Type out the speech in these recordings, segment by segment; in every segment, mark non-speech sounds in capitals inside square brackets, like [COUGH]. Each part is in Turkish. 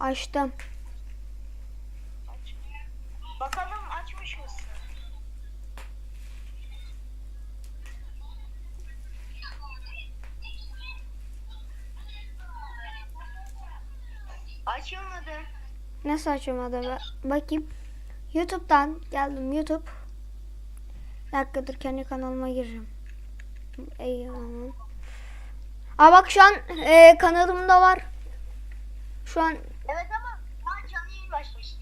Açtım. Aç. Bakalım açmış mısın? Açılmadı. Nasıl açılmadı? Ba- Bakayım. YouTube'dan geldim YouTube. Bir dakika dur kendi kanalıma gireceğim. Eyvallah. Aa bak şu an e, kanalımda var. Şu an Evet ama ha canlı yayın başlamış.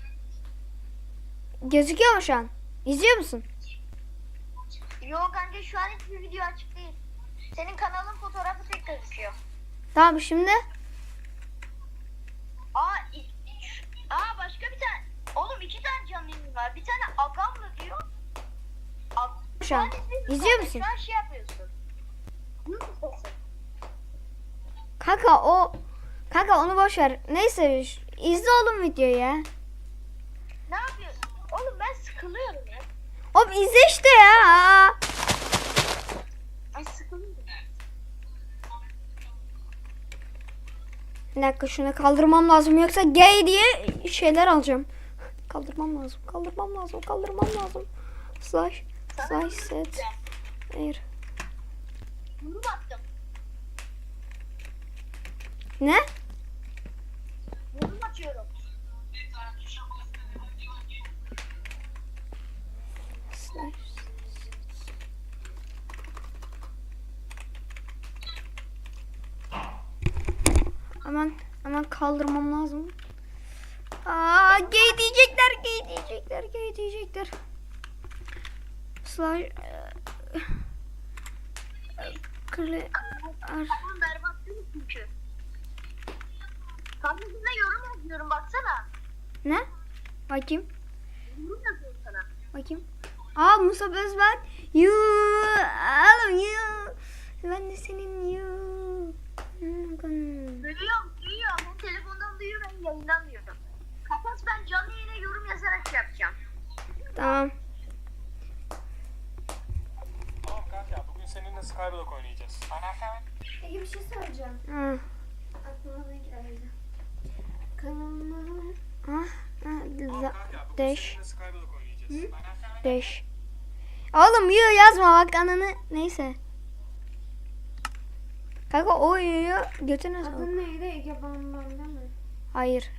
gözüküyor mu şu an? İzliyor musun? Yok kanka şu an hiçbir video açık değil. Senin kanalın fotoğrafı tek gözüküyor. Tamam şimdi. Aa, i- aa başka bir tane. Oğlum iki tane canlı yayın var. Bir tane Agamlı diyor. Ag- Şu an. İzliyor musun? Şu an şey yapıyorsun. Nasıl Kanka o Kanka onu boş ver. Neyse izle oğlum videoyu ya. Ne yapıyorsun? Oğlum ben sıkılıyorum ya. Oğlum izle işte ya. Ay sıkılıyorum. Bir dakika şunu kaldırmam lazım yoksa gay diye şeyler alacağım. Kaldırmam lazım. Kaldırmam lazım. Kaldırmam lazım. Slash slash set. Hayır. Bunu attım. Ne? Bunu atıyorum. Slash. Hemen hemen kaldırmam lazım. Aa, gay diyecekler, gay diyecekler, gay diyecekler. Slash. Kırlı. Ar. Berbat çünkü? Kanka size yorum yazıyorum baksana. Ne? Bakayım. Yorum yazıyorum sana. Bakayım. Aa Musa Özben. You. Oğlum you. Ben de senin you. Duyuyorum, duyuyorum. Hem telefondan duyuyorum hem yayından duyuyorum. Kapat ben canlı yayına yorum yazarak yapacağım. Tamam. Tamam kanka bugün seninle Skyblock oynayacağız. Peki bir şey soracağım. Ha. Aklıma ne geldi? Kanka bugün Deş. Deş. Oğlum you yazma bak ananı. Neyse. Kanka o yu'yu götüne sok. adın neydi Ege Bamban'da mı? Hayır.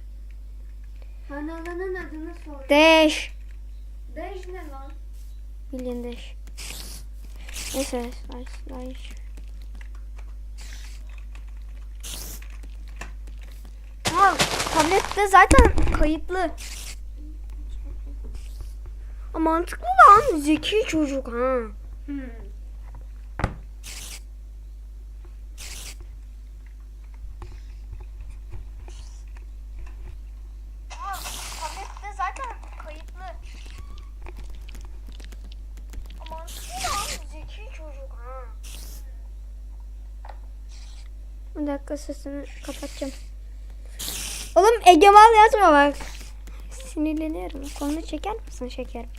Kanalının adını sor. Deş. Dej ne lan? Bildiğin deş. Neyse. Slash slash. Ama tablette zaten kayıtlı. Mantıklı lan. Zeki çocuk ha. Hmm. Bir dakika sesini kapatacağım. Oğlum Egemal yazma bak. Sinirleniyorum. Kolunu çeker misin şekerim?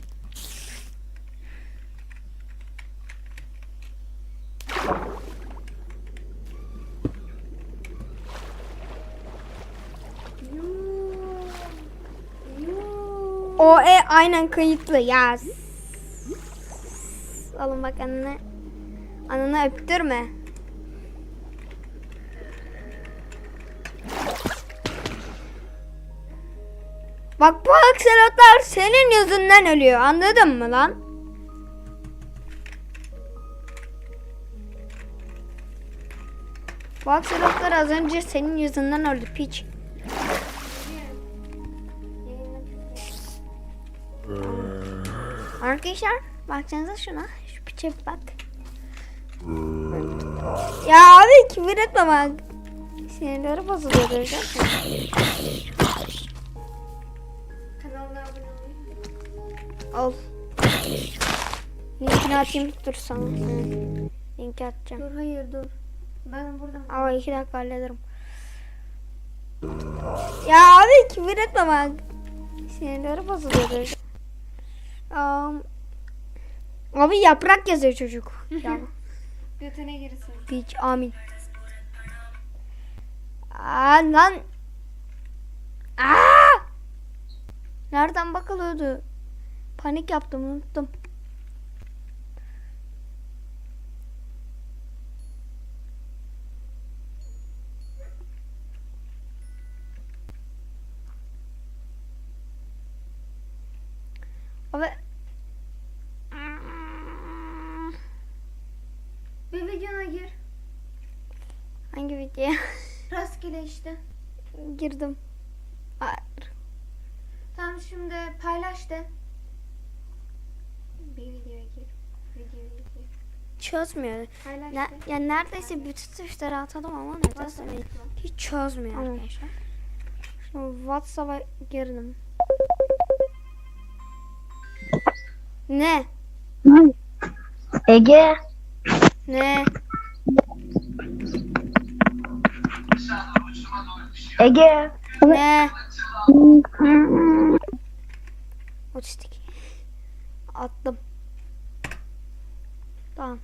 O e aynen kayıtlı yaz. Oğlum bak anne. Ananı öptürme. Bak bu akselotlar senin yüzünden ölüyor. Anladın mı lan? Bu akselotlar az önce senin yüzünden öldü piç. Arkadaşlar baksanıza şuna. Şu piçe bir bak. Ya abi küfür etme bak. Sinirleri bozuluyor Al. Linkini atayım dur sana. Linki atacağım. Dur hayır dur. Ben buradan. Ama iki dakika hallederim. Ya abi küfür etme bak. Sinirleri bozuluyor. Um, abi yaprak yazıyor çocuk. Ya [LAUGHS] Götüne girsin. piç amin. Aa lan. Aa! Nereden bakılıyordu? Panik yaptım unuttum. Abi Bir videona gir. hangi videoya [LAUGHS] Rastgele işte. girdim? Hayır. Tamam şimdi paylaş de. Bir videoya gir. Videoya gir. Çözmüyor. Paylaş Ne, de. ya neredeyse bütün tuşları atadım ama nedense beni hiç çözmüyor arkadaşlar. Şimdi WhatsApp'a girdim. Ne? Ege. Ne? Ege. Ne? Otistik. Attım. Tamam.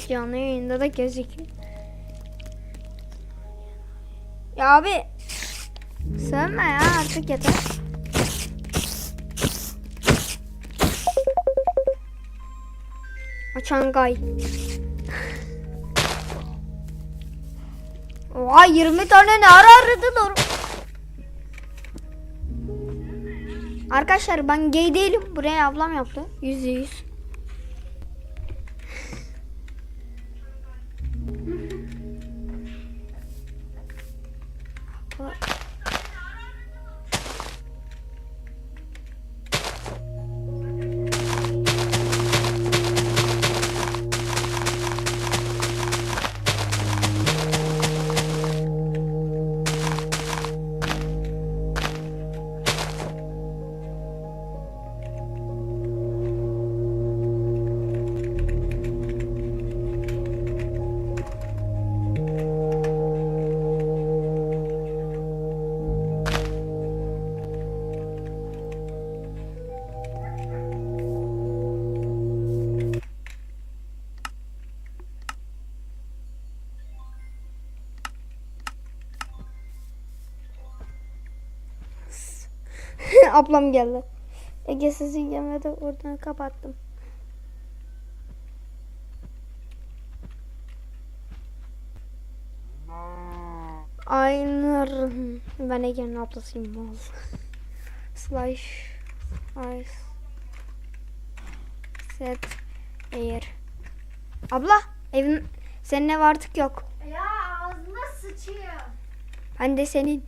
An canlı yayında da gözüküyor. Ya abi. Sövme ya artık yeter. Açangay. Oha 20 tane ne ara aradın oğlum? Arkadaşlar ben gay değilim. Buraya ablam yaptı. Yüzde yüz. What? Ablam geldi. Ege sizi yemedi oradan kapattım. Aynur. Ben Ege'nin ablasıyım. Slash. Ice. Set. Air. Abla evin senin ev artık yok. Ya ağzına sıçıyor. Ben de senin.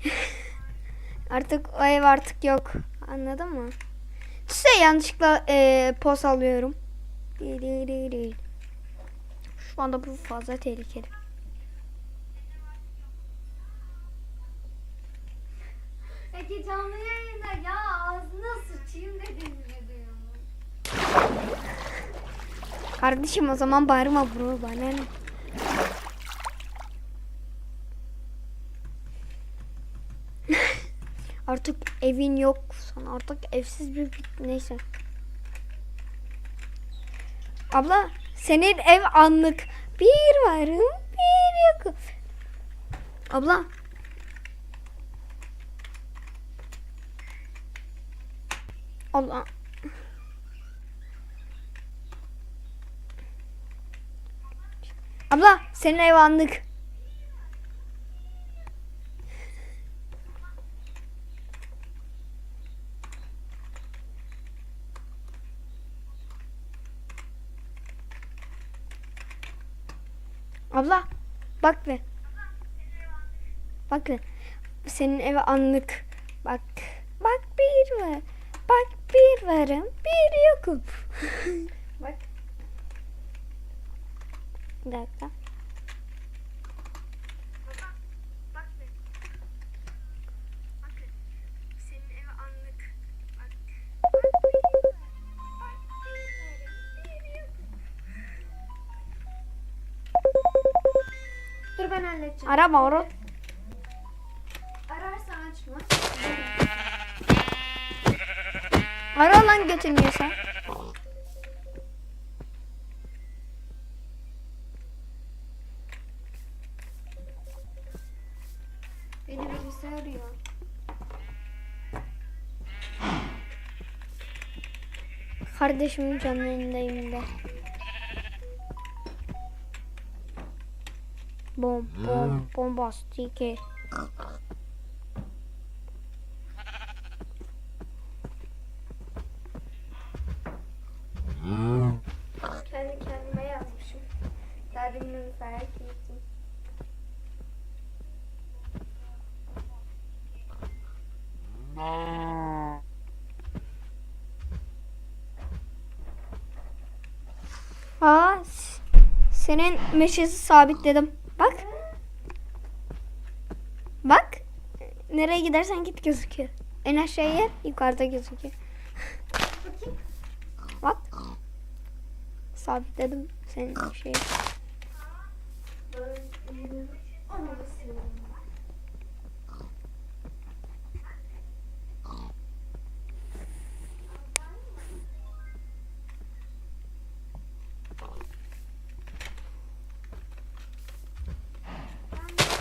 [LAUGHS] artık o ev artık yok. Anladın mı? Size yanlışlıkla e, poz alıyorum. Şu anda bu fazla tehlikeli. Peki canlı yayında ya ağzına sıçayım duyuyorum. Kardeşim o zaman bağırma bro bana ne? Artık evin yok. Sen artık evsiz bir neyse. Abla senin ev anlık. Bir varım bir yok. Abla. Allah. Abla senin ev anlık. Abla bak be. Bak be. Senin eve anlık. Bak. Bak bir var. Bak bir varım. Bir yokum. [LAUGHS] Bak. Bir dakika. Ben halledeceğim. Arama oğlum. Ararsan açma. Ara lan götürmüyorsa. Beni birisi arıyor. Kardeşimin canlı yayındayım de. Bom bom bombastike. Kendi kendime yazmışım. Derdimi fark ettim. Aa, senin meşesi sabitledim. Bak. Bak. Nereye gidersen git gözüküyor. En aşağıya yukarıda gözüküyor. Bak. Sabitledim senin şeyi.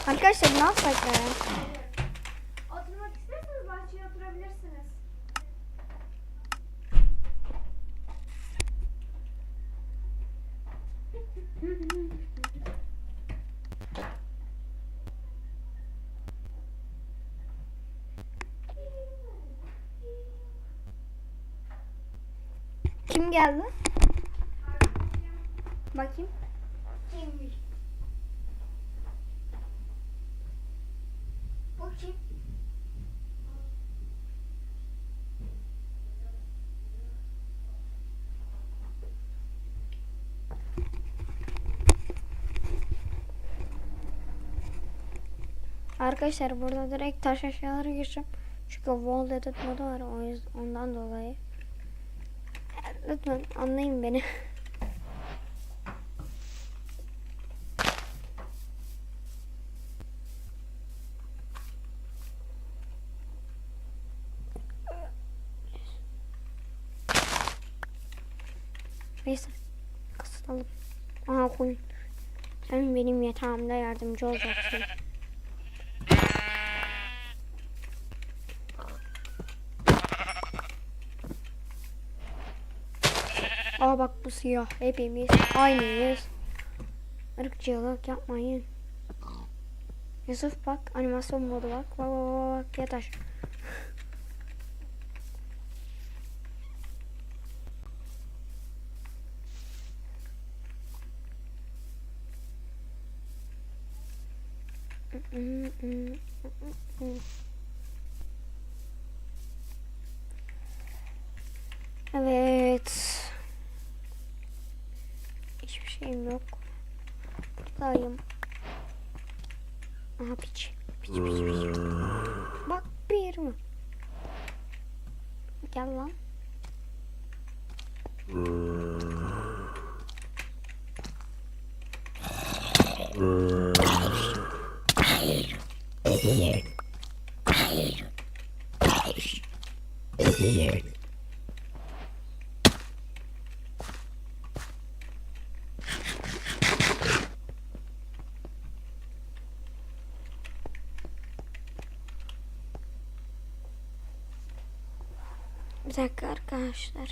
Arkadaşlar ne yapsak ya? Oturabilirsiniz. Kim geldi? Arkadaşlar burada direkt taş aşağılara gireceğim. Çünkü wall edit modu var o yüzden ondan dolayı. Lütfen anlayın beni. Neyse. Kısıtalım. Aha koyun. Sen benim yatağımda yardımcı olacaksın. Aa bak bu siyah. Hepimiz aynıyız. Irkçılık yapmayın. Yusuf bak animasyon modu bak. Bak bak bak, yat aşağı. Evet. Hiçbir şeyim yok. Buradayım. Aha piç. Piç piç piç. Bak bir mi? Gel lan. Bir dakika arkadaşlar.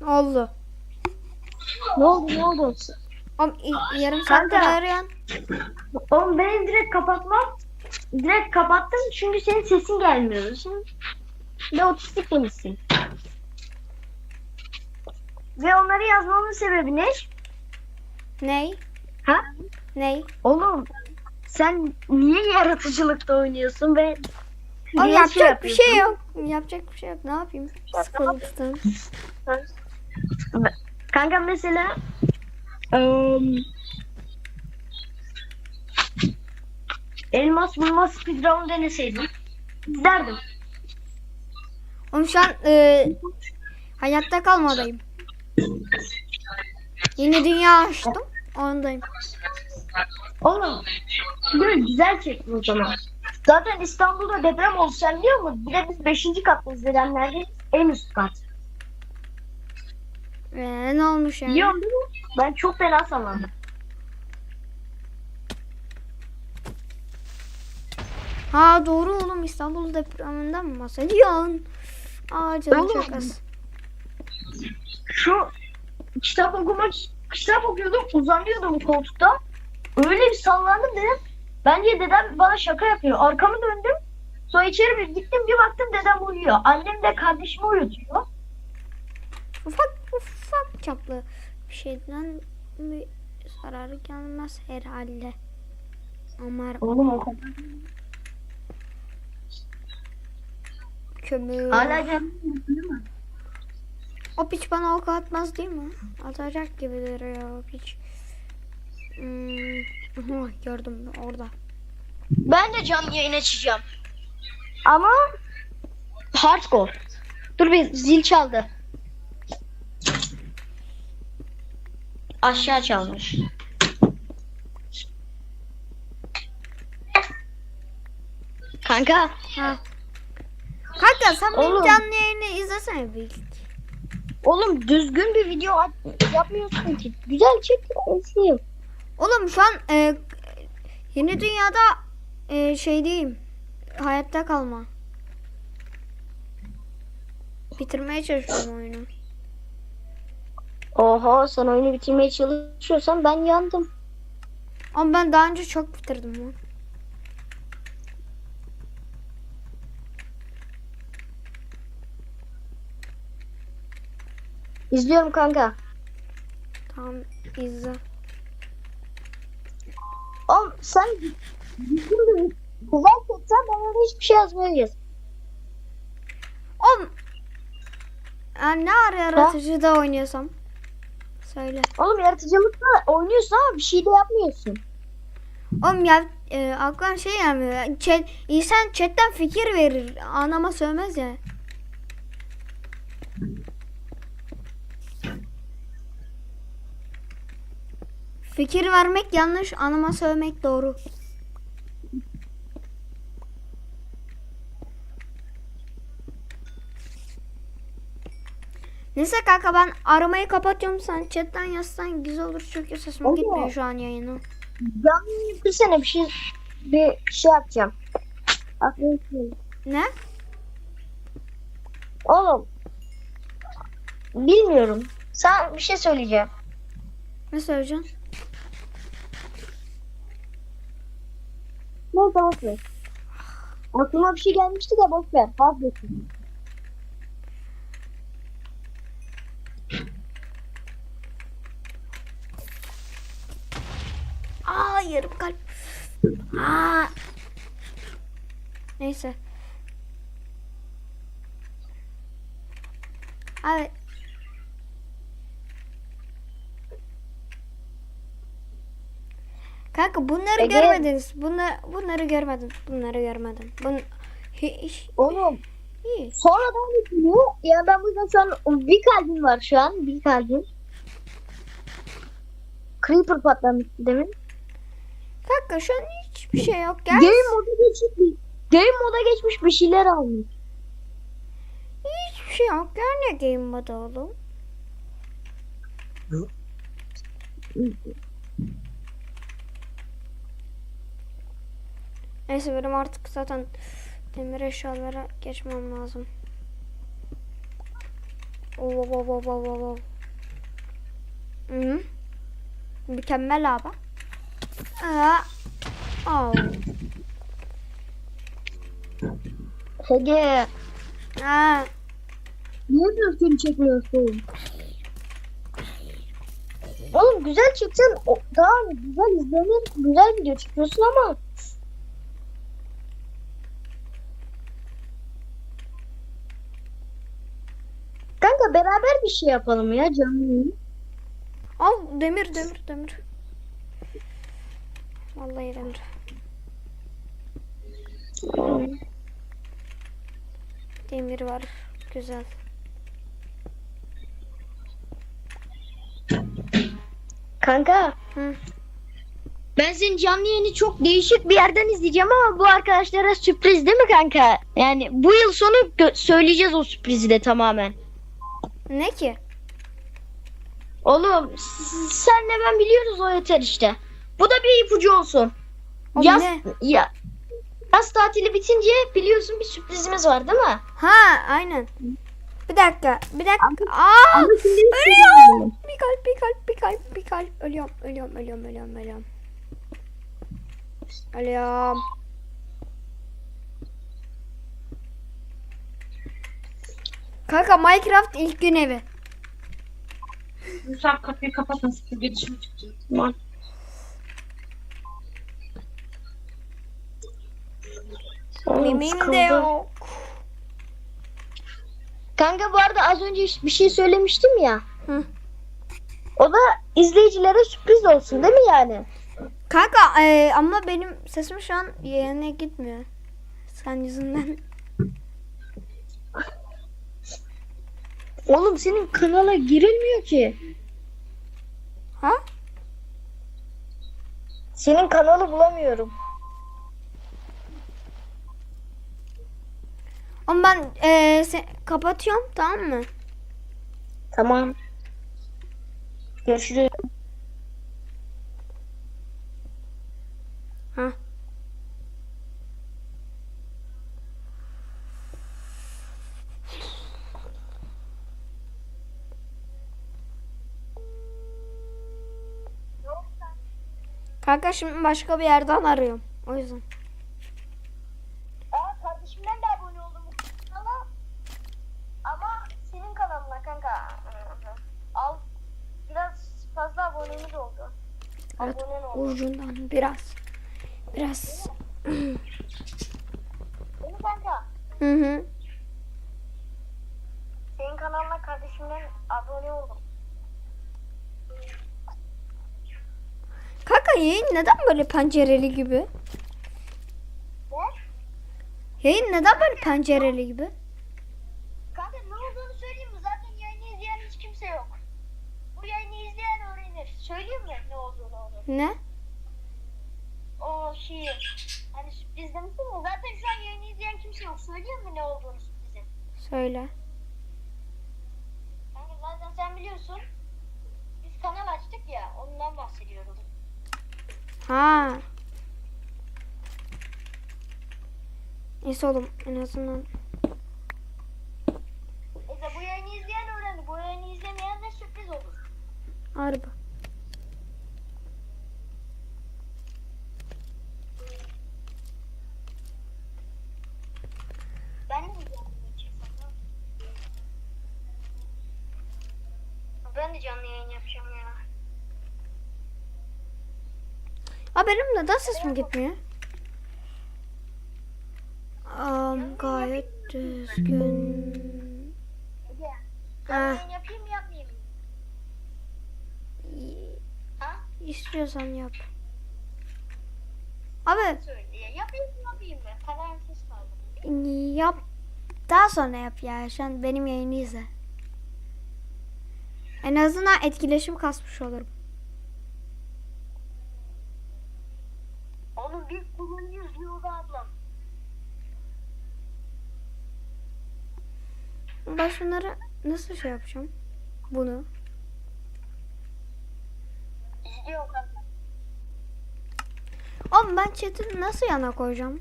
Ne oldu? Ne oldu ne oldu? Oğlum i- yarım saattir Kanka. arıyorsun. Oğlum benim direkt kapatmam. Direkt kapattım çünkü senin sesin gelmiyor. Sen de otistik demişsin. Ve onları yazmamın sebebi ne? Ney? Ha? Ney? Oğlum sen niye yaratıcılıkta oynuyorsun ve Oğlum Niye yapacak bir şey yok. Yapacak bir şey yok. Ne yapayım? Sıkıldım. Kanka mesela ım, elmas bulma speedrun deneseydim izlerdim. Oğlum şu an e, hayatta kalmadayım. Yeni dünya açtım. Ondayım. Oğlum böyle güzel çekti o zaman. Zaten İstanbul'da deprem sen biliyor musun? Bir de biz 5. katta izleyenlerdeyiz. En üst kat. Ee, ne olmuş yani? Musun? Ben çok fena sallandım. Ha doğru oğlum İstanbul depreminden mi bahsediyorsun? Aa canım çok az. Şu kitap okumak kitap okuyordum uzanıyordum koltukta. Öyle bir sallandım dedim. Bence dedem bana şaka yapıyor. Arkamı döndüm. Sonra içeri bir gittim bir baktım dedem uyuyor. Annem de kardeşimi uyutuyor. Ufak ufak çaplı bir şeyden bir zararı gelmez herhalde. Ama Oğlum o kadar. kömür. Hala canım değil mi? O piç bana ok atmaz değil mi? Atacak gibi duruyor o piç. Hmm. Gördüm orada. Ben de canlı yayın açacağım. Ama hardcore. Dur bir zil çaldı. Aşağı çalmış. Kanka Ha. Kanka sen benim Oğlum. canlı yayını izlesene bir. oğlum düzgün bir video yapmıyorsun ki. Güzel çek izleyeyim. Oğlum şu an e, yeni dünyada e, şey diyeyim. Hayatta kalma. Bitirmeye çalışıyorum oyunu. Oha sen oyunu bitirmeye çalışıyorsan ben yandım. Ama ben daha önce çok bitirdim lan. İzliyorum kanka. Tamam izle. Oğlum sen güzel ben ona hiçbir şey yazmayacağız. Oğlum yani ne ara yaratıcıda oynuyorsam söyle. Oğlum yaratıcılıkla oynuyorsun ama bir şey de yapmıyorsun. Oğlum ya e, aklım şey yani chat, insan chatten fikir verir anama sövmez ya. Fikir vermek yanlış, anama sövmek doğru. Neyse kanka ben aramayı kapatıyorum sen chatten yazsan güzel olur çünkü sesim Olur. gitmiyor şu an yayını. Canlı yapırsana bir şey bir şey yapacağım. Aklım Ne? Oğlum. Bilmiyorum. Sen bir şey söyleyeceğim. Ne söyleyeceksin? Ne ver. Aklıma bir şey gelmişti de boş ver. Vazgeçin. Aa yarım kalp. Aa. Neyse. Evet. Kanka bunları Ege. görmediniz. Bunları bunları görmedim. Bunları görmedim. Bun hiç Oğlum iyi. sonradan bitmiyor. Ya ben bu yüzden şu an bir kalbim var şu an. Bir kalbim. Creeper patlamış demin. Kanka şu an hiçbir şey yok. Gel. Game moda geçmiş. Game moda geçmiş bir şeyler almış. Hiçbir şey yok. Gel ne game modu oğlum. Neyse benim artık zaten demir eşyalara geçmem lazım. Oo, oo, oo, oo, oo, oo. Hı. Mükemmel abi. Aa. Oh. Ege. Ha. Nereden film çekiyorsun? Oğlum güzel çeksen daha güzel izlenir, güzel video çekiyorsun ama Kanka beraber bir şey yapalım ya canlı. Al demir demir demir. Vallahi demir. Demir var. Güzel. Kanka Hı. ben senin canlı yayını çok değişik bir yerden izleyeceğim ama bu arkadaşlara sürpriz değil mi kanka? Yani bu yıl sonu söyleyeceğiz o sürprizi de tamamen. Ne ki? Oğlum senle ben biliyoruz o yeter işte. Bu da bir ipucu olsun. Oğlum Yaz, ne? ya, yaz tatili bitince biliyorsun bir sürprizimiz var değil mi? Ha aynen. Bir dakika. Bir dakika. Aa! Ama şimdi Ölüyorum. Bir kalp, bir kalp, bir kalp, bir kalp. Ölüyorum, ölüyorum, ölüyorum, ölüyorum, ölüyorum. Ölüyorum. Kanka Minecraft ilk gün evi. Lütfen kapıyı kapatın. Süpürge dışına çıkacak. Yemeğim de yok. Kanka bu arada az önce bir şey söylemiştim ya. Hı. O da izleyicilere sürpriz olsun değil mi yani? Kanka e, ama benim sesim şu an yerine gitmiyor. Sen yüzünden. Oğlum senin kanala girilmiyor ki. Ha? Senin kanalı bulamıyorum. Ama ben e, se- kapatıyorum tamam mı? Tamam. Görüşürüz. Ha. Kanka şimdi başka bir yerden arıyorum. O yüzden. Aa kardeşimden de abone oldum bu kanala. Ama senin kanalına kanka. Al. Biraz fazla abonemiz oldu. Evet, Abonen oldu. Ucundan biraz. Biraz. Mi kanka? Hı hı. Senin kanalına kardeşimden abone oldum. Kanka yayın neden böyle pencereli gibi? Ne? Yayın neden böyle pencereli gibi? Kanka ne olduğunu söyleyeyim mi? Zaten yayını izleyen hiç kimse yok. Bu yayını izleyen öğrenir. Söyleyeyim mi ne olduğunu onun? Ne? O şeyi. Hani sürpriz demiştim ya. Zaten şu an yayını izleyen kimse yok. Söyleyeyim mi ne olduğunu sürprizin? Söyle. Kanka zaten sen biliyorsun. Biz kanal açtık ya. Ondan bahsediyorum. Ha. Neyse oğlum en azından. Neyse bu yayını izleyen öğrendi. Bu yayını izlemeyen de sürpriz olur. Harbi. Ben de mi canlı yayın çeksem? Ben de canlı yayın yapacağım ya. Aa benim neden sesim gitmiyor? Am gayet düzgün. Ha. Yayın yapayım yapmayayım? İstiyorsan yap. Abi Söyle. Ya, yapayım mı yapayım mı? Kararsız kaldım. yap. Daha sonra yap ya. Şu an benim yayını izle. En azından etkileşim kasmış olurum. Oğlum biz kullanıyoruz yolda ablam. Ben şunları nasıl şey yapacağım? Bunu. İzliyorum kanka. Oğlum ben chat'i nasıl yana koyacağım?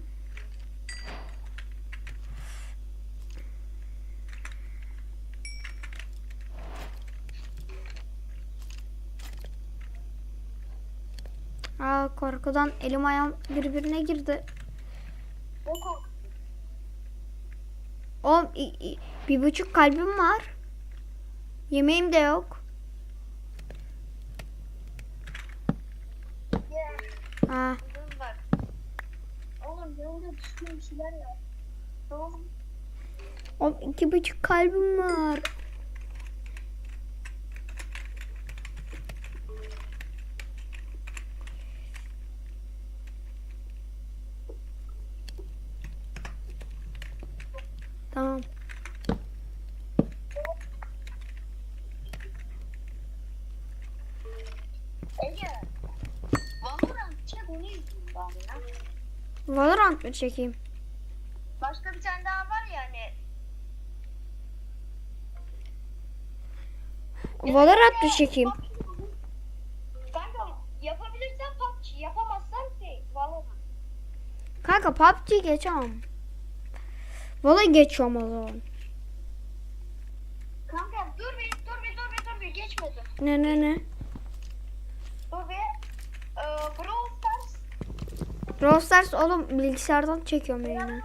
Aa korkudan elim ayağım birbirine girdi. Kork? Oğlum bir buçuk kalbim var. Yemeğim de yok. Ya. Ha. Dur bak. Oğlum yolda düştüğüm şeyler ya. Oğlum. Oğlum iki buçuk kalbim var. Tamam. Ege. Valorant çek onu izleyeyim bari ya. Valorant mı çekeyim? Başka bir tane daha var ya hani. Valorant mı çekeyim? Kanka yapabilirsen PUBG, yapamazsan şey Valorant. Kanka PUBG geçemem. Valla geçiyorum o zaman. Kanka dur bir, dur bir, dur bir, dur bir, geçmedi. Ne ne ne? Dur bir. Ee, Brawl Stars. Brawl Stars oğlum bilgisayardan çekiyorum yayını.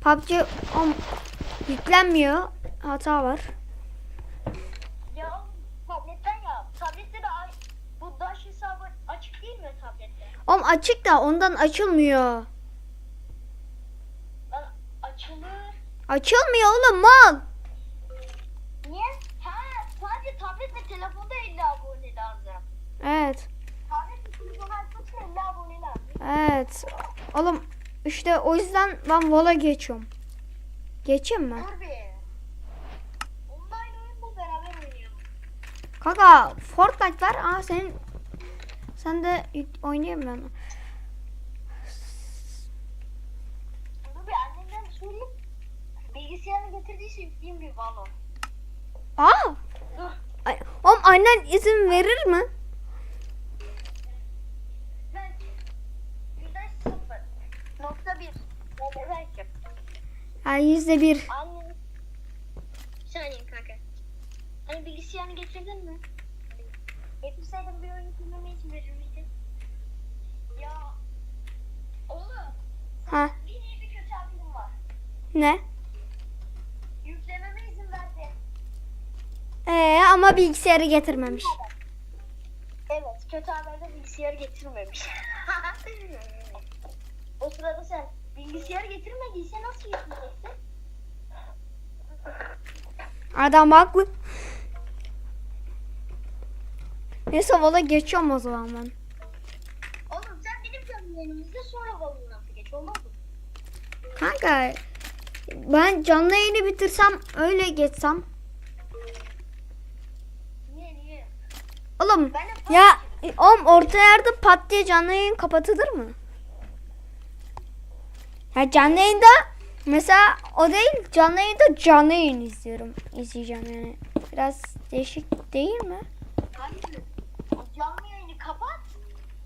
PUBG. Oğlum, yüklenmiyor. Hata var. Ya tabletten ya. Tablette de bu Dash hesabı açık değil mi tablette? Oğlum açık da ondan açılmıyor. Lan açılır. Açılmıyor oğlum mal. Niye? Ha sadece tablet ve telefonda 50 abone lazım. Evet. Tablet ve telefonu açmak için 50 abone lazım. Evet. Oğlum işte o yüzden ben Vola geçiyorum. Geçeyim mi? Dur bir. Online oyun bu beraber oynayalım. Kanka Fortnite var. Aa senin sen de oynayayım ben. Dur bir annemden sorayım. Bilgisayarını getirdiyse yükleyeyim bir valo. Aa! Dur. Ay, oğlum annen izin verir mi? Belki. Yüzde sıfır. Nokta Yani belki. Ha yüzde bir. Anne. Bir saniye kanka. Hani bilgisayarını getirdin mi? Getirseydin bir oyun yüklememe izin verir miydin? Ya. Oğlum. Ha Bir iyi bir kötü haberim var. ne? Yüklememe izin verdi. Ee, ama bilgisayarı getirmemiş. Evet, kötü haberde bilgisayarı getirmemiş. [LAUGHS] o sırada sen bilgisayarı getirmediyse nasıl yükleyeceksin? Adam haklı. Neyse Vola geçiyorum o zaman ben. Oğlum sen benim canım yanımızda sonra Valorant'a geç olmaz mı? Kanka ben canlı yayını bitirsem öyle geçsem. Niye niye? Oğlum ya oğlum orta yerde pat diye canlı yayın kapatılır mı? Ya canlı yayında mesela o değil canlı yayında canlı yayın izliyorum. izleyeceğim yani. Biraz değişik değil mi? Hayır. Canlı yayını kapat.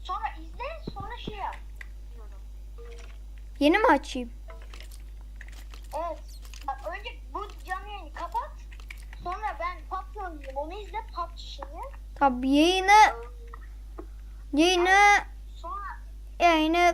Sonra izle sonra şey yap. diyorum. Yeni mi açayım? Evet. Bak önce bu canlı yayını kapat. Sonra ben PUBG oynayayım. Onu izle PUBG şimdi. Tabii yayını yayını Sonra yayını